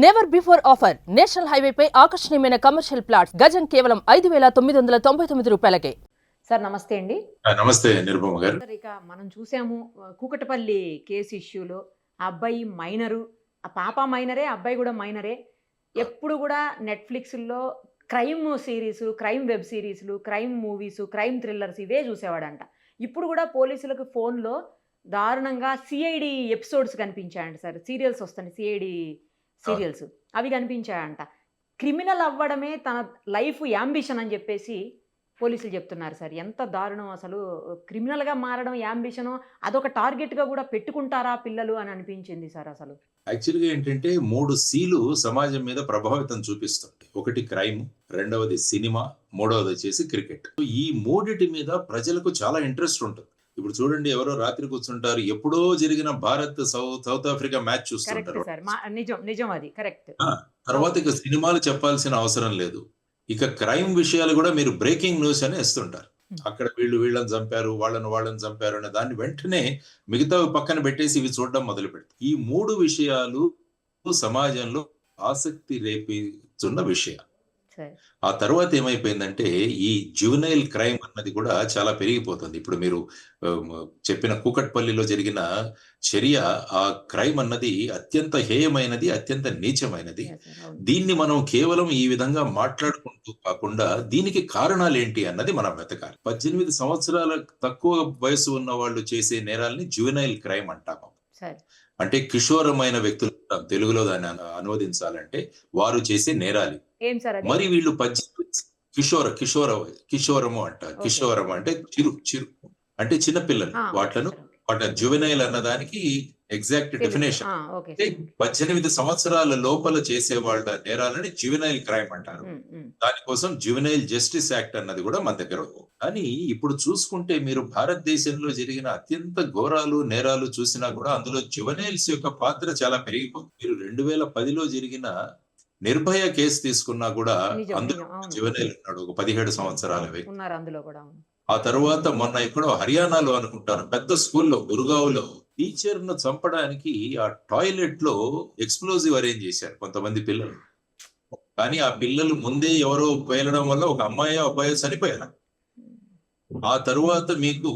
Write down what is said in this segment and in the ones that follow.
Never before offer national హైవేపై ఆకర్షణీయమైన commercial plots గజం కేవలం ఐదు వేల తొమ్మిది వందల తొంభై తొమ్మిది రూపాయలకే. సార్ నమస్తే అండి. నమస్తే నిరుపమ గారు. సార్ ఇక మనం చూసాము కూకటపల్లి కేసు ఇష్యూలో ఆ అబ్బాయి మైనరు. ఆ పాప మైనరే ఆ అబ్బాయి కూడా మైనరే. ఎప్పుడు కూడా నెట్ఫ్లిక్స్లో క్రైమ్ సిరీస్ క్రైమ్ వెబ్ సిరీస్లు క్రైమ్ మూవీస్ క్రైమ్ థ్రిల్లర్స్ ఇవే చూసేవాడంట. ఇప్పుడు కూడా పోలీసులకు ఫోన్లో దారుణంగా సిఐడి ఎపిసోడ్స్ కనిపించాయంట సార్ సీరియల్స్ వస్తాయి సిఐడి సీరియల్స్. అవి కనిపించాయంట. క్రిమినల్ అవ్వడమే తన లైఫ్ యాంబిషన్ అని చెప్పేసి పోలీసులు చెప్తున్నారు సార్. ఎంత దారుణం అసలు. క్రిమినల్గా మారడం యాంబిషను అదొక టార్గెట్గా కూడా పెట్టుకుంటారా పిల్లలు అని అనిపించింది సార్ అసలు. యాక్చువల్గా ఏంటంటే మూడు సీలు సమాజం మీద ప్రభావితం చూపిస్తుంది ఒకటి క్రైమ్ రెండవది సినిమా మూడవది వచ్చేసి క్రికెట్. ఈ మూడిటి మీద ప్రజలకు చాలా ఇంట్రెస్ట్ ఉంటుంది. ఇప్పుడు చూడండి ఎవరో రాత్రి కూర్చుంటారు. ఎప్పుడో జరిగిన Bharat south south Africa match చూస్తుంటారు. సార్. మా నిజం నిజం అది. కరెక్ట్ తర్వాత ఇక సినిమాలు చెప్పాల్సిన అవసరం లేదు. ఇక క్రైమ్ విషయాలు కూడా మీరు బ్రేకింగ్ న్యూస్ అని ఇస్తుంటారు Hmm. అక్కడ వీళ్ళు వీళ్ళని చంపారు వాళ్ళని వాళ్ళని చంపారు అనే దాన్ని వెంటనే మిగతా పక్కన పెట్టేసి ఇవి చూడడం మొదలు పెడతారు ఈ మూడు విషయాలు సమాజంలో ఆసక్తి రేపిస్తున్న విషయాలు. ఆ తర్వాత ఏమైపోయిందంటే ఈ జువనైల్ క్రైమ్ అన్నది కూడా చాలా పెరిగిపోతుంది. ఇప్పుడు మీరు చెప్పిన కూకట్పల్లిలో జరిగిన చర్య ఆ క్రైమ్ అన్నది అత్యంత హేయమైనది అత్యంత నీచమైనది. దీన్ని మనం కేవలం ఈ విధంగా మాట్లాడుకుంటూ కాకుండా దీనికి కారణాలు ఏంటి అన్నది మనం వెతకాలి. పద్దెనిమిది సంవత్సరాల తక్కువ వయసు ఉన్న వాళ్ళు చేసే నేరాల్ని జువెనైల్ క్రైమ్ అంటాము అంటే కిషోరమైన వ్యక్తులు. తెలుగులో దాన్ని అను- అనువదించాలంటే వారు చేసే నేరాలు మరి వీళ్ళు పద్దెనిమిది కిషోర కిషోర కిషోరము అంట కిషోరం అంటే చిరు చిరు అంటే చిన్న పిల్లలు ఆ, వాట్లను. వాటి జువెనైల్ అన్న దానికి ఎగ్జాక్ట్. డెఫినేషన్. పద్దెనిమిది సంవత్సరాల లోపల చేసే వాళ్ళ నేరాలని జువెనైల్ క్రైమ్ అంటారు. దానికోసం జువెనైల్ జస్టిస్ యాక్ట్ అన్నది కూడా మన దగ్గర కానీ ఇప్పుడు చూసుకుంటే మీరు భారతదేశంలో జరిగిన అత్యంత ఘోరాలు నేరాలు చూసినా కూడా అందులో జువెనైల్స్ యొక్క పాత్ర చాలా పెరిగిపోతుంది. మీరు రెండు వేల పదిలో జరిగిన నిర్భయ కేసు తీసుకున్నా కూడా అందులో జువెనైల్ ఉన్నాడు ఒక పదిహేడు సంవత్సరాల వ్యక్తి. ఉన్నారు అందులో కూడా ఆ తర్వాత మొన్న ఎక్కడో హర్యానాలో అనుకుంటాను పెద్ద స్కూల్లో గురుగావులో టీచర్ను చంపడానికి ఆ టాయిలెట్లో ఎక్స్ప్లోజివ్ అరేంజ్ చేశారు కొంతమంది పిల్లలు కానీ ఆ పిల్లలు ముందే ఎవరో పేలడం వల్ల ఒక అమ్మాయి అబ్బాయి చనిపోయారు ఆ తరువాత మీకు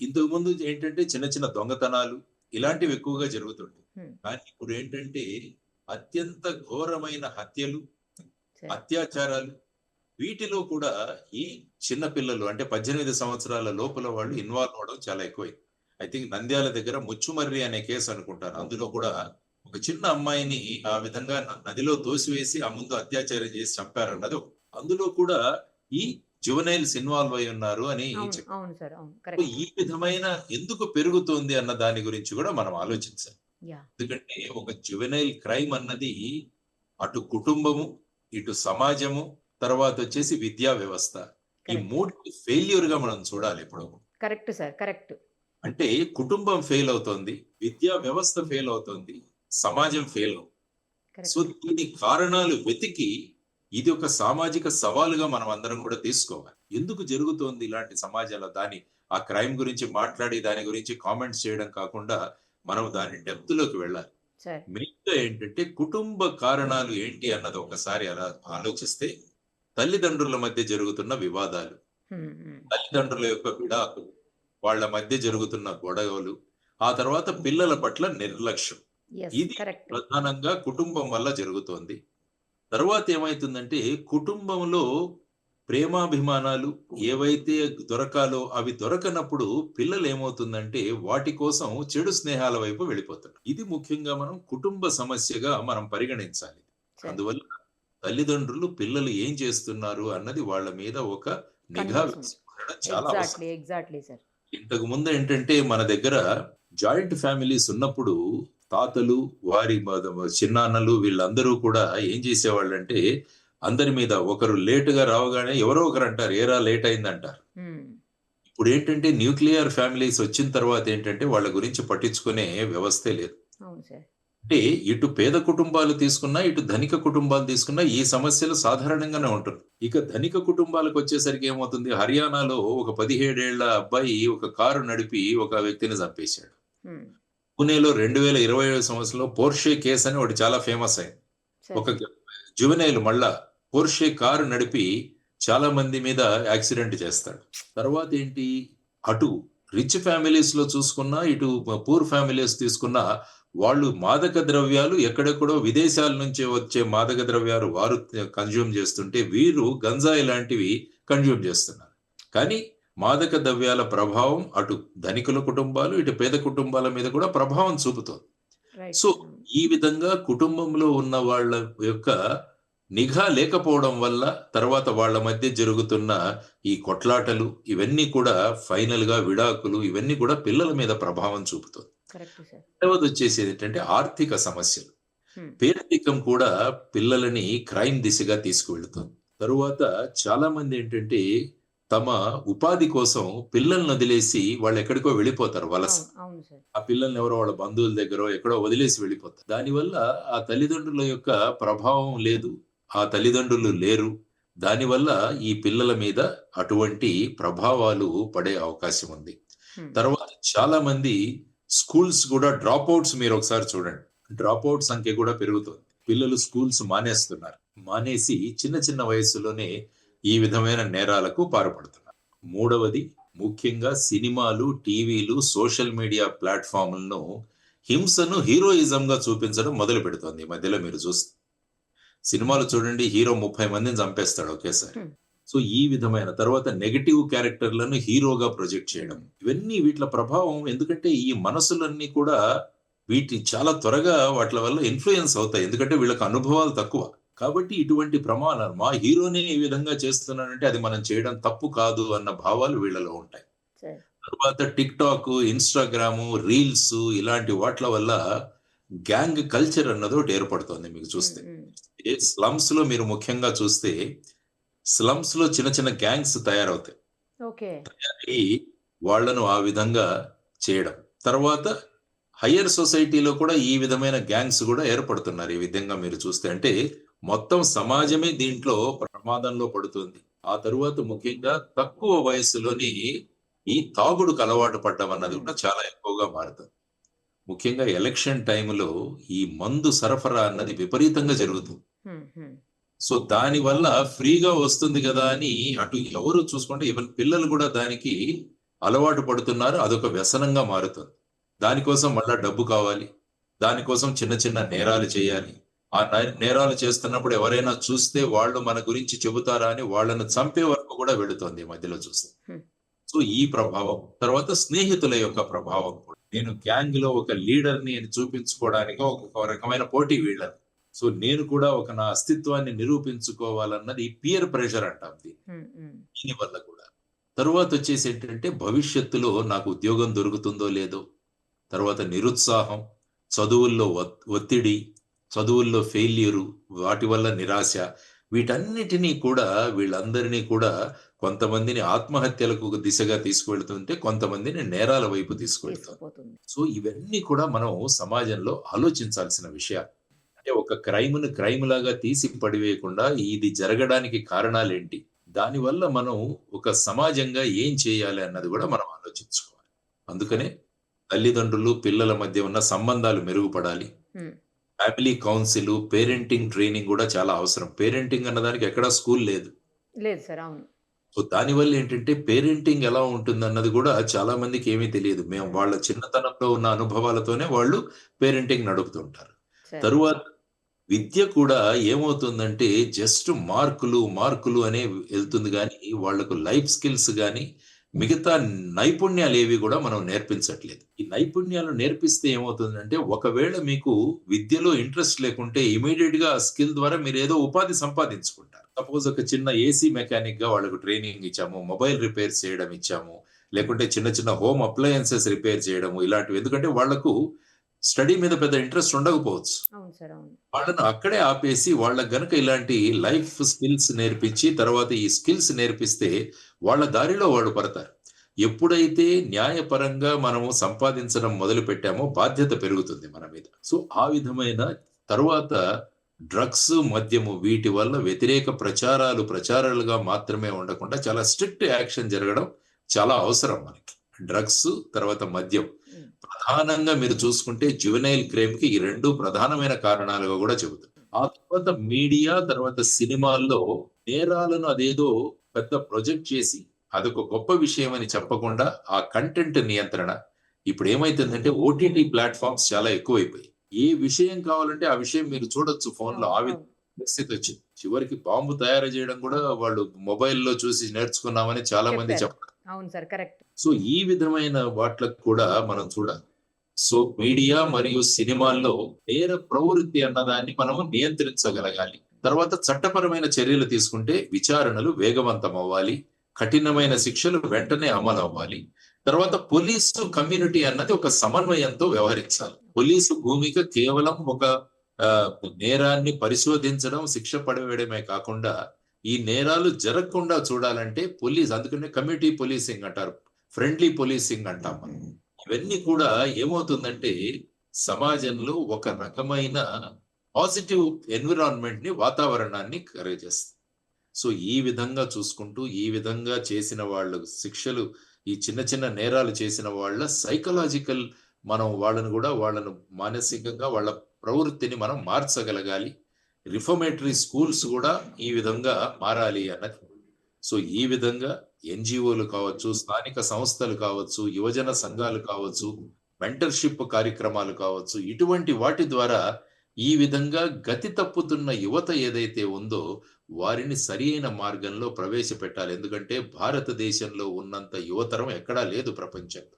ఇంతకు ముందు ఏంటంటే చిన్న చిన్న దొంగతనాలు ఇలాంటివి ఎక్కువగా జరుగుతుంటాయి. కానీ ఇప్పుడు ఏంటంటే అత్యంత ఘోరమైన హత్యలు. అత్యాచారాలు వీటిలో కూడా ఈ చిన్న పిల్లలు అంటే పద్దెనిమిది సంవత్సరాల లోపల వాళ్ళు ఇన్వాల్వ్ అవడం చాలా ఎక్కువైంది. ఐ థింక్ నంద్యాల దగ్గర ముచ్చుమర్రి అనే కేసు అనుకుంటాను. అందులో కూడా ఒక చిన్న అమ్మాయిని ఆ విధంగా నదిలో తోసివేసి ఆ ముందు అత్యాచారం చేసి చంపారన్నది. అందులో కూడా ఈ జువనైల్స్ ఇన్వాల్వ్ అయి ఉన్నారు అని ఈ విధమైన ఎందుకు పెరుగుతోంది అన్న దాని గురించి కూడా మనం ఆలోచించాలి. ఎందుకంటే ఒక జువెనైల్ క్రైమ్ అన్నది అటు కుటుంబము ఇటు సమాజము తర్వాత వచ్చేసి విద్యా వ్యవస్థ. ఈ మూడు ఫెయిల్యూర్గా మనం చూడాలి ఇప్పుడు. కరెక్ట్ సార్ కరెక్ట్ అంటే కుటుంబం ఫెయిల్ అవుతోంది విద్యా వ్యవస్థ ఫెయిల్ అవుతోంది సమాజం ఫెయిల్ అవుతుంది. సో దీని కారణాలు వెతికి ఇది ఒక సామాజిక సవాలుగా మనం అందరం కూడా తీసుకోవాలి. ఎందుకు జరుగుతోంది ఇలాంటి సమాజంలో దాని ఆ క్రైమ్ గురించి మాట్లాడి దాని గురించి కామెంట్స్ చేయడం కాకుండా మనం దాని డెప్త్లోకి వెళ్ళాలి. సార్ మెయిన్గా ఏంటంటే కుటుంబ కారణాలు ఏంటి అన్నది ఒకసారి అలా ఆలోచిస్తే తల్లిదండ్రుల మధ్య జరుగుతున్న వివాదాలు. తల్లిదండ్రుల యొక్క విడాకులు వాళ్ళ మధ్య జరుగుతున్న గొడవలు ఆ తర్వాత పిల్లల పట్ల నిర్లక్ష్యం. ఇది ప్రధానంగా కుటుంబం వల్ల జరుగుతోంది. తర్వాత ఏమైతుందంటే కుటుంబంలో ప్రేమాభిమానాలు ఏవైతే దొరకాలో అవి దొరకనప్పుడు పిల్లలు ఏమవుతుందంటే వాటి కోసం చెడు స్నేహాల వైపు వెళ్ళిపోతారు. ఇది ముఖ్యంగా మనం కుటుంబ సమస్యగా మనం పరిగణించాలి. అందువల్ల తల్లిదండ్రులు పిల్లలు ఏం చేస్తున్నారు అన్నది వాళ్ళ మీద ఒక నిఘా చాలా ఇంతకు ముందు ఏంటంటే మన దగ్గర జాయింట్ ఫ్యామిలీస్ ఉన్నప్పుడు తాతలు వారి చిన్నాన్నలు వీళ్ళందరూ కూడా ఏం చేసేవాళ్ళంటే అందరి మీద ఒకరు లేటుగా రావగానే ఎవరో ఒకరు అంటారు ఏరా లేట్ అయింది అంటారు ఉమ్, ఇప్పుడు ఏంటంటే న్యూక్లియర్ ఫ్యామిలీస్ వచ్చిన తర్వాత ఏంటంటే వాళ్ళ గురించి పట్టించుకునే వ్యవస్థే లేదు. అంటే ఇటు పేద కుటుంబాలు తీసుకున్నా ఇటు ధనిక కుటుంబాలు తీసుకున్నా ఈ సమస్యలు సాధారణంగానే ఉంటుంది. ఇక ధనిక కుటుంబాలకు వచ్చేసరికి ఏమవుతుంది? హర్యానాలో ఒక పదిహేడేళ్ళ అబ్బాయి ఒక కారు నడిపి ఒక వ్యక్తిని చంపేశాడు. పూణేలో రెండు వేల ఇరవై సంవత్సరంలో పోర్షే కేసు అని ఒకటి చాలా ఫేమస్ అయింది. ఒక జువెనైల్ మళ్ళా పోర్షే కారు నడిపి చాలా మంది మీద యాక్సిడెంట్ చేస్తాడు. తర్వాత ఏంటి? అటు రిచ్ ఫ్యామిలీస్లో చూసుకున్నా ఇటు పూర్ ఫ్యామిలీస్ తీసుకున్నా వాళ్ళు మాదక ద్రవ్యాలు ఎక్కడెక్కడో విదేశాల నుంచి వచ్చే మాదక ద్రవ్యాలు వారు కన్జ్యూమ్ చేస్తుంటే వీరు గంజాయి లాంటివి కన్జ్యూమ్ చేస్తున్నారు. కానీ మాదక ద్రవ్యాల ప్రభావం అటు ధనికుల కుటుంబాలు ఇటు పేద కుటుంబాల మీద కూడా ప్రభావం చూపుతోంది. సో ఈ విధంగా కుటుంబంలో ఉన్న వాళ్ళ యొక్క నిఘా లేకపోవడం వల్ల తర్వాత వాళ్ళ మధ్య జరుగుతున్న ఈ కొట్లాటలు ఇవన్నీ కూడా ఫైనల్గా విడాకులు ఇవన్నీ కూడా పిల్లల మీద ప్రభావం చూపుతుంది. రెండవది వచ్చేసి ఏంటంటే ఆర్థిక సమస్యలు. పేదరికం కూడా పిల్లలని క్రైమ్ దిశగా తీసుకువెళ్తుంది. తరువాత చాలా మంది ఏంటంటే తమ ఉపాధి కోసం పిల్లల్ని వదిలేసి వాళ్ళు ఎక్కడికో వెళ్ళిపోతారు వలస. ఆ పిల్లల్ని ఎవరో వాళ్ళ బంధువుల దగ్గర ఎక్కడో వదిలేసి వెళ్ళిపోతారు. దానివల్ల ఆ తల్లిదండ్రుల యొక్క ప్రభావం లేదు. ఆ తల్లిదండ్రులు లేరు. దానివల్ల ఈ పిల్లల మీద అటువంటి ప్రభావాలు పడే అవకాశం ఉంది. తర్వాత చాలా మంది స్కూల్స్ కూడా డ్రాప్ అవుట్స్ మీరు ఒకసారి చూడండి. డ్రాప్ అవుట్ సంఖ్య కూడా పెరుగుతుంది. పిల్లలు స్కూల్స్ మానేస్తున్నారు. మానేసి చిన్న చిన్న వయసులోనే ఈ విధమైన నేరాలకు పాల్పడుతున్నారు. మూడవది ముఖ్యంగా సినిమాలు టీవీలు సోషల్ మీడియా ప్లాట్ఫామ్లను హింసను హీరోయిజంగా చూపించడం మొదలు పెడుతోంది. మధ్యలో మీరు చూస్తే సినిమాలు చూడండి హీరో ముప్పై మందిని చంపేస్తాడు ఒకేసారి. సో ఈ విధమైన తర్వాత నెగటివ్ క్యారెక్టర్లను హీరోగా ప్రొజెక్ట్ చేయడం. ఇవన్నీ వీటి ప్రభావం ఎందుకంటే ఈ మనసులన్నీ కూడా వీటి చాలా త్వరగా వాటి వల్ల ఇన్ఫ్లుయెన్స్ అవుతాయి. ఎందుకంటే వీళ్ళకి అనుభవాలు తక్కువ. కాబట్టి ఇటువంటి ప్రమాణాలు మా హీరోనే ఈ విధంగా చేస్తున్నాడంటే అది మనం చేయడం తప్పు కాదు అన్న భావాలు వీళ్ళలో ఉంటాయి. తర్వాత టిక్ టాక్ ఇన్స్టాగ్రామ్ రీల్స్ ఇలాంటి వాట్ల వల్ల గ్యాంగ్ కల్చర్ అన్నది ఒకటి ఏర్పడుతుంది మీకు చూస్తే. స్లమ్స్లో మీరు ముఖ్యంగా చూస్తే స్లమ్స్లో చిన్న చిన్న గ్యాంగ్స్ తయారవుతాయి. వాళ్ళను ఆ విధంగా చేయడం. తర్వాత హయ్యర్ సొసైటీలో కూడా ఈ విధమైన గ్యాంగ్స్ కూడా ఏర్పడుతున్నారు. ఈ విధంగా మీరు చూస్తే అంటే మొత్తం సమాజమే దీంట్లో ప్రమాదంలో పడుతుంది. ఆ తరువాత ముఖ్యంగా తక్కువ వయసులోని ఈ తాగుడుకు అలవాటు పడ్డం అన్నది కూడా చాలా ఎక్కువగా మారుతుంది. ముఖ్యంగా ఎలక్షన్ టైంలో ఈ మందు సరఫరా అన్నది విపరీతంగా జరుగుతుంది. సో దాని వల్ల ఫ్రీగా వస్తుంది కదా అని అటు ఎవరు చూసుకుంటే ఈవెన్ పిల్లలు కూడా దానికి అలవాటు పడుతున్నారు. అదొక వ్యసనంగా మారుతుంది. దానికోసం మళ్ళా డబ్బు కావాలి. దానికోసం చిన్న చిన్న నేరాలు చేయాలి. ఆ నేరాలు చేస్తున్నప్పుడు ఎవరైనా చూస్తే వాళ్ళు మన గురించి చెబుతారా అని వాళ్ళను చంపే వరకు కూడా వెళుతోంది మధ్యలో చూస్తే. సో ఈ ప్రభావం తర్వాత స్నేహితుల యొక్క ప్రభావం కూడా. నేను గ్యాంగ్లో ఒక లీడర్ని చూపించుకోవడానికి ఒక రకమైన పోటీ వీళ్ళని సో నేను కూడా ఒక నా అస్తిత్వాన్ని నిరూపించుకోవాలన్నది పియర్ ప్రెషర్ అంటాం. దీని వల్ల కూడా. తరువాత వచ్చేసి ఏంటంటే భవిష్యత్తులో నాకు ఉద్యోగం దొరుకుతుందో లేదో తర్వాత నిరుత్సాహం చదువుల్లో ఒత్- ఒత్తిడి చదువుల్లో ఫెయిల్యూరు వాటి వల్ల నిరాశ వీటన్నిటినీ కూడా వీళ్ళందరినీ కూడా కొంతమందిని ఆత్మహత్యలకు ఒక దిశగా తీసుకువెళ్తుంటే కొంతమందిని నేరాల వైపు తీసుకువెళ్తుంది సో ఇవన్నీ కూడా మనం సమాజంలో ఆలోచించాల్సిన విషయాలు. అంటే ఒక క్రైమ్ను క్రైమ్ లాగా తీసి పడివేయకుండా ఇది జరగడానికి కారణాలేంటి? దానివల్ల మనం ఒక సమాజంగా ఏం చేయాలి అన్నది కూడా మనం ఆలోచించుకోవాలి. అందుకనే తల్లిదండ్రులు పిల్లల మధ్య ఉన్న సంబంధాలు మెరుగుపడాలి. ఫ్యామిలీ కౌన్సిల్ పేరెంటింగ్ ట్రైనింగ్ కూడా చాలా అవసరం. పేరెంటింగ్ అన్నదానికి ఎక్కడా స్కూల్ లేదు. లేదు సార్ అవును. సో దానివల్ల ఏంటంటే పేరెంటింగ్ ఎలా ఉంటుంది అన్నది కూడా చాలా మందికి ఏమీ తెలియదు. మేము వాళ్ళ చిన్నతనంలో ఉన్న అనుభవాలతోనే వాళ్ళు పేరెంటింగ్ నడుపుతుంటారు. తరువాత విద్య కూడా ఏమవుతుందంటే జస్ట్ మార్కులు మార్కులు అనే వెళ్తుంది కానీ వాళ్ళకు లైఫ్ స్కిల్స్ కానీ మిగతా నైపుణ్యాలు ఏవి కూడా మనం నేర్పించట్లేదు. ఈ నైపుణ్యాలు నేర్పిస్తే ఏమవుతుందంటే ఒకవేళ మీకు విద్యలో ఇంట్రెస్ట్ లేకుంటే ఇమీడియట్గా స్కిల్ ద్వారా మీరు ఏదో ఉపాధి సంపాదించుకుంటారు. సపోజ్ ఒక చిన్న ఏసీ మెకానిక్గా వాళ్ళకు ట్రైనింగ్ ఇచ్చాము మొబైల్ రిపేర్ చేయడం ఇచ్చాము లేకుంటే చిన్న చిన్న హోమ్ అప్లయన్సెస్ రిపేర్ చేయడము ఇలాంటివి. ఎందుకంటే వాళ్ళకు స్టడీ మీద పెద్ద ఇంట్రెస్ట్ ఉండకపోవచ్చు. వాళ్ళను అక్కడే ఆపేసి వాళ్ళకి గనక ఇలాంటి లైఫ్ స్కిల్స్ నేర్పించి తర్వాత ఈ స్కిల్స్ నేర్పిస్తే వాళ్ళ దారిలో వాళ్ళు పడతారు. ఎప్పుడైతే న్యాయపరంగా మనము సంపాదించడం మొదలు పెట్టామో బాధ్యత పెరుగుతుంది మన మీద. సో ఆ విధమైన తరువాత డ్రగ్స్ మద్యము వీటి వల్ల వ్యతిరేక ప్రచారాలు ప్రచారాలుగా మాత్రమే ఉండకుండా చాలా స్ట్రిక్ట్ యాక్షన్ జరగడం చాలా అవసరం మనకి. డ్రగ్స్ తర్వాత మద్యం. ప్రధానంగా మీరు చూసుకుంటే జువెనైల్ క్రైమ్కి ఈ రెండు ప్రధానమైన కారణాలుగా కూడా చెబుతారు ఆ తర్వాత మీడియా తర్వాత సినిమాల్లో నేరాలను అదేదో పెద్ద ప్రొజెక్ట్ చేసి అదొక గొప్ప విషయం అని చెప్పకుండా ఆ కంటెంట్ నియంత్రణ ఇప్పుడు ఏమైతుందంటే ఓటీటీ ప్లాట్ఫామ్స్ చాలా ఎక్కువైపోయి ఏ విషయం కావాలంటే ఆ విషయం మీరు చూడొచ్చు ఫోన్లో ఆ పరిస్థితి వచ్చింది. చివరికి బాంబు తయారు చేయడం కూడా వాళ్ళు మొబైల్లో చూసి నేర్చుకున్నామని చాలా మంది. చెప్పారు. అవును సార్ కరెక్ట్. సో ఈ విధమైన వాట్లకు కూడా మనం చూడాలి. సో మీడియా మరియు సినిమాల్లో నేర ప్రవృత్తి అన్నదాన్ని మనము నియంత్రించగలగాలి. తర్వాత చట్టపరమైన చర్యలు తీసుకుంటే విచారణలు వేగవంతం అవ్వాలి కఠినమైన శిక్షలు వెంటనే అమలు అవ్వాలి తర్వాత పోలీసు కమ్యూనిటీ అన్నది ఒక సమన్వయంతో వ్యవహరించాలి. పోలీసు భూమిక కేవలం ఒక నేరాన్ని పరిశోధించడం శిక్ష పడవేయడమే కాకుండా ఈ నేరాలు జరగకుండా చూడాలంటే పోలీస్ అందుకనే కమ్యూనిటీ పోలీసింగ్ అంటారు. ఫ్రెండ్లీ పోలీసింగ్ అంటాం మనం. ఇవన్నీ కూడా ఏమవుతుందంటే సమాజంలో ఒక రకమైన పాజిటివ్ ఎన్విరాన్మెంట్ని వాతావరణాన్ని కరేజేస్తుంది సో ఈ విధంగా చూసుకుంటూ ఈ విధంగా చేసిన వాళ్ళు శిక్షలు ఈ చిన్న చిన్న నేరాలు చేసిన వాళ్ళ సైకలాజికల్ మనం వాళ్ళను కూడా వాళ్ళను మానసికంగా వాళ్ళ ప్రవృత్తిని మనం మార్చగలగాలి. రిఫర్మేటరీ స్కూల్స్ కూడా ఈ విధంగా మారాలి అన్నది. సో ఈ విధంగా ఎన్జిఓలు కావచ్చు స్థానిక సంస్థలు కావచ్చు యువజన సంఘాలు కావచ్చు మెంటర్షిప్ కార్యక్రమాలు కావచ్చు ఇటువంటి వాటి ద్వారా ఈ విధంగా గతి తప్పుతున్న యువత ఏదైతే ఉందో వారిని సరి అయిన మార్గంలో ప్రవేశపెట్టాలి. ఎందుకంటే భారతదేశంలో ఉన్నంత యువతరం ఎక్కడా లేదు ప్రపంచంలో.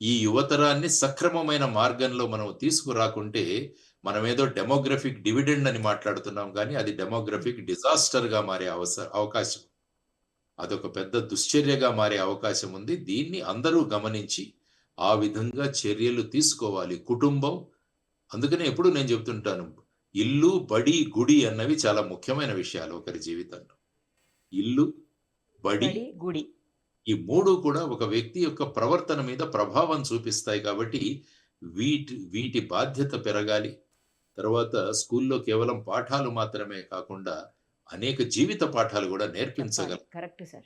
ఈ యువతరాన్ని సక్రమమైన మార్గంలో మనం తీసుకురాకుంటే మనం ఏదో డెమోగ్రఫిక్ డివిడెండ్ అని మాట్లాడుతున్నాం కానీ అది డెమోగ్రఫిక్ డిజాస్టర్గా మారే అవసరం అవకాశం అదొక పెద్ద దుశ్చర్యగా మారే అవకాశం ఉంది. దీన్ని అందరూ గమనించి ఆ విధంగా చర్యలు తీసుకోవాలి. కుటుంబం అందుకనే ఎప్పుడు నేను చెప్తుంటాను ఇల్లు బడి గుడి అన్నవి చాలా ముఖ్యమైన విషయాలు ఒకరి జీవితంలో. ఇల్లు బడి గుడి. ఈ మూడు కూడా ఒక వ్యక్తి యొక్క ప్రవర్తన మీద ప్రభావం చూపిస్తాయి కాబట్టి వీటి వీటి బాధ్యత పెరగాలి. తర్వాత స్కూల్లో కేవలం పాఠాలు మాత్రమే కాకుండా అనేక జీవిత పాఠాలు కూడా నేర్పించగలం. Correct sir.